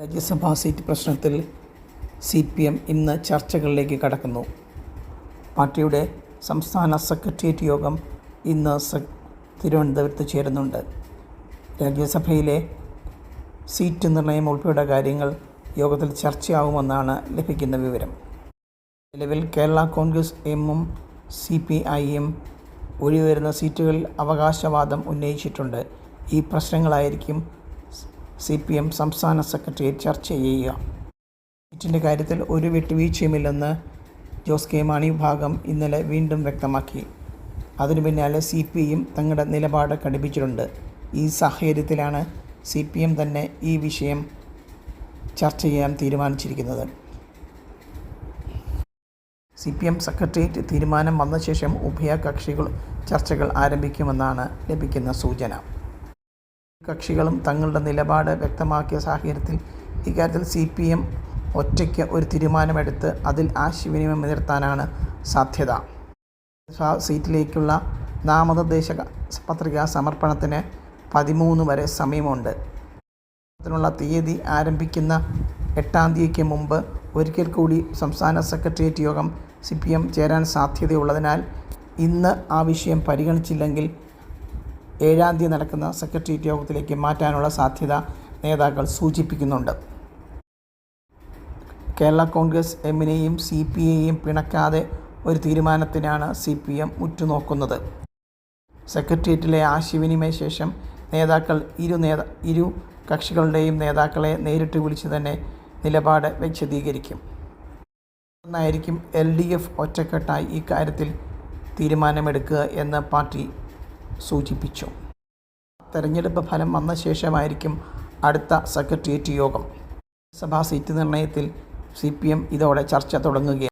രാജ്യസഭാ seat പ്രശ്നത്തിൽ C P M ഇന്ന് ചർച്ചകളിലേക്ക് കടക്കുന്നു. പാർട്ടിയുടെ സംസ്ഥാന സെക്രട്ടേറിയറ്റ് യോഗം ഇന്ന് തിരുവനന്തപുരത്ത് ചേരുന്നുണ്ട്. രാജ്യസഭയിലെ സീറ്റ് നിർണയം ഉൾപ്പെടെ കാര്യങ്ങൾ യോഗത്തിൽ ചർച്ചയാവുമെന്നാണ് ലഭിക്കുന്ന വിവരം. നിലവിൽ കേരള കോൺഗ്രസ് എമ്മും സി പി ഐയും ഒഴിവരുന്ന സീറ്റുകളിൽ അവകാശവാദം ഉന്നയിച്ചിട്ടുണ്ട്. ഈ പ്രശ്നങ്ങളായിരിക്കും സി പി എം സംസ്ഥാന സെക്രട്ടേറിയറ്റ് ചർച്ച ചെയ്യുക. സീറ്റിന്റെ കാര്യത്തിൽ ഒരു വിട്ടുവീഴ്ചയുമില്ലെന്ന് ജോസ് കെ മാണി വിഭാഗം ഇന്നലെ വീണ്ടും വ്യക്തമാക്കി. അതിനു പിന്നാലെ സി പി എം തങ്ങളുടെ നിലപാട് കടുപ്പിച്ചിട്ടുണ്ട് ഈ സാഹചര്യത്തിലാണ് സി പി എം തന്നെ ഈ വിഷയം ചർച്ച ചെയ്യാൻ തീരുമാനിച്ചിരിക്കുന്നത്. സി പി എം സെക്രട്ടേറിയറ്റ് തീരുമാനം വന്ന ശേഷം ഉഭയകക്ഷികൾ ചർച്ചകൾ ആരംഭിക്കുമെന്നാണ് ലഭിക്കുന്ന സൂചന. കക്ഷികളും തങ്ങളുടെ നിലപാട് വ്യക്തമാക്കിയ സാഹചര്യത്തിൽ ഇക്കാര്യത്തിൽ സി പി എം ഒറ്റയ്ക്ക് ഒരു തീരുമാനമെടുത്ത് അതിൽ ആശയവിനിമയം നിലനിർത്താനാണ് സാധ്യത. സീറ്റിലേക്കുള്ള നാമനിർദ്ദേശ പത്രിക സമർപ്പണത്തിന് പതിമൂന്ന് വരെ സമയമുണ്ട്. ത്തിനുള്ള തീയതി ആരംഭിക്കുന്ന എട്ടാം തീയതിക്ക് മുമ്പ് ഒരിക്കൽ കൂടി സംസ്ഥാന സെക്രട്ടേറിയറ്റ് യോഗം സി പി എം ചേരാൻ സാധ്യതയുള്ളതിനാൽ ഇന്ന് ആ വിഷയം പരിഗണിച്ചില്ലെങ്കിൽ ഏഴാം തീയതി നടക്കുന്ന സെക്രട്ടേറിയറ്റ് യോഗത്തിലേക്ക് മാറ്റാനുള്ള സാധ്യത നേതാക്കൾ സൂചിപ്പിക്കുന്നുണ്ട്. കേരള കോൺഗ്രസ് എമ്മിനെയും സി പി ഐയെയും പിണക്കാതെ ഒരു തീരുമാനത്തിനാണ് സി പി എം ഉറ്റുനോക്കുന്നത്. സെക്രട്ടേറിയറ്റിലെ ആശയവിനിമയ ശേഷം നേതാക്കൾ ഇരു നേതാ ഇരു കക്ഷികളുടെയും നേതാക്കളെ നേരിട്ട് വിളിച്ച് തന്നെ നിലപാട് വിശദീകരിക്കും. എന്നായിരിക്കും എൽ ഡി എഫ് ഒറ്റക്കെട്ടായി ഇക്കാര്യത്തിൽ തീരുമാനമെടുക്കുക എന്ന് പാർട്ടി സൂചിപ്പിച്ചു. തെരഞ്ഞെടുപ്പ് ഫലം വന്ന ശേഷമായിരിക്കും അടുത്ത സെക്രട്ടേറിയറ്റ് യോഗം. സഭാ സീറ്റ് നിർണയത്തിൽ സി പി എം ഇതോടെ ചർച്ച തുടങ്ങുകയാണ്.